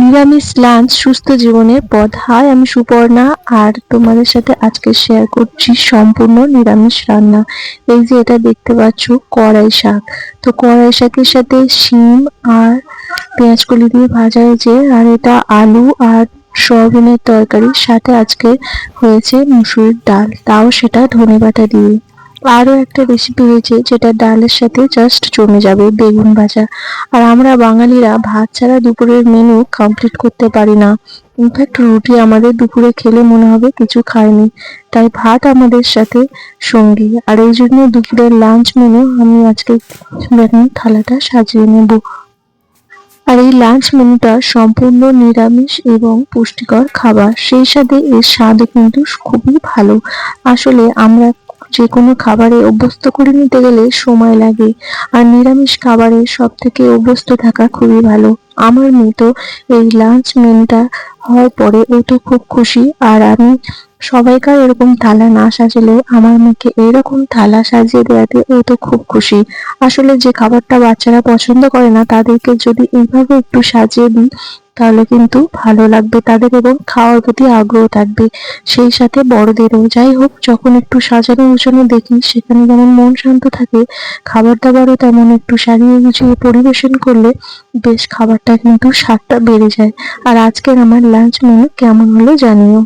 নিরামিষ লাঞ্চ সুস্থ জীবনের পথ। হাই, আমি সুপর্ণা আর তোমাদের সাথে আজকে শেয়ার করছি সম্পূর্ণ নিরামিষ রান্না। এই যে এটা দেখতে পাচ্ছ, কড়াই শাক। তো কড়াই শাকের সাথে শিম আর পেঁয়াজ কলি দিয়ে ভাজা হয়েছে। আর এটা আলু আর সয়াবিনের তরকারির সাথে আজকে হয়েছে মুসুরির ডাল। তাও সেটা ধনে বাটা দিয়ে। আরও একটা রেসিপি হয়েছে যেটা ডালের সাথে জাস্ট জমে যাবে, বেগুন ভাজা। আর আমরা বাঙালিরা ভাত ছাড়া দুপুরের মেনু কমপ্লিট করতে পারি না। ইনফ্যাক্ট রুটি আমাদের দুপুরে খেলে মনে হবে কিছু খায়নি। তাই ভাত আমাদের সাথে সঙ্গী। আর এই জন্য দুপুরের লাঞ্চ মেনু আমি আজকে থালাটা সাজিয়ে নেব। আর এই লাঞ্চ মেনুটা সম্পূর্ণ নিরামিষ এবং পুষ্টিকর খাবার। সেই সাথে এর স্বাদও কিন্তু খুবই ভালো। আসলে আমরা যে কোনো খাবারে অভ্যস্ত করে নিতে গেলে সময় লাগে। আর নিরামিষ খাবারে সব থেকে অভ্যস্ত থাকা খুবই ভালো। আমার মেয়ে তো এই লাঞ্চ মেনুটা হওয়ার পরে ও তো খুব খুশি। আর আমি সবাইকার এরকম থালা না সাজালে আমার মেয়েকে এরকম থালা সাজিয়ে দেওয়াতে ও তো খুব খুশি। আসলে যে খাবারটা বাচ্চারা পছন্দ করে না, তাদেরকে যদি এইভাবে একটু সাজিয়ে দিই, তাহলে কিন্তু ভালো লাগবে তাদের এবং খাওয়ার প্রতি আগ্রহ থাকবে। সেই সাথে বড়দেরও যাই হোক, যখন একটু সাজানো গুছানো দেখি, সেখানে যেমন মন শান্ত থাকে, খাবার দাবারও তেমন একটু সারিয়ে গুছিয়ে পরিবেশন করলে বেশ খাবারটা কিন্তু স্বাদটা বেড়ে যায়। আর আজকের আমার লাঞ্চ মেনু কেমন হলো জানিও।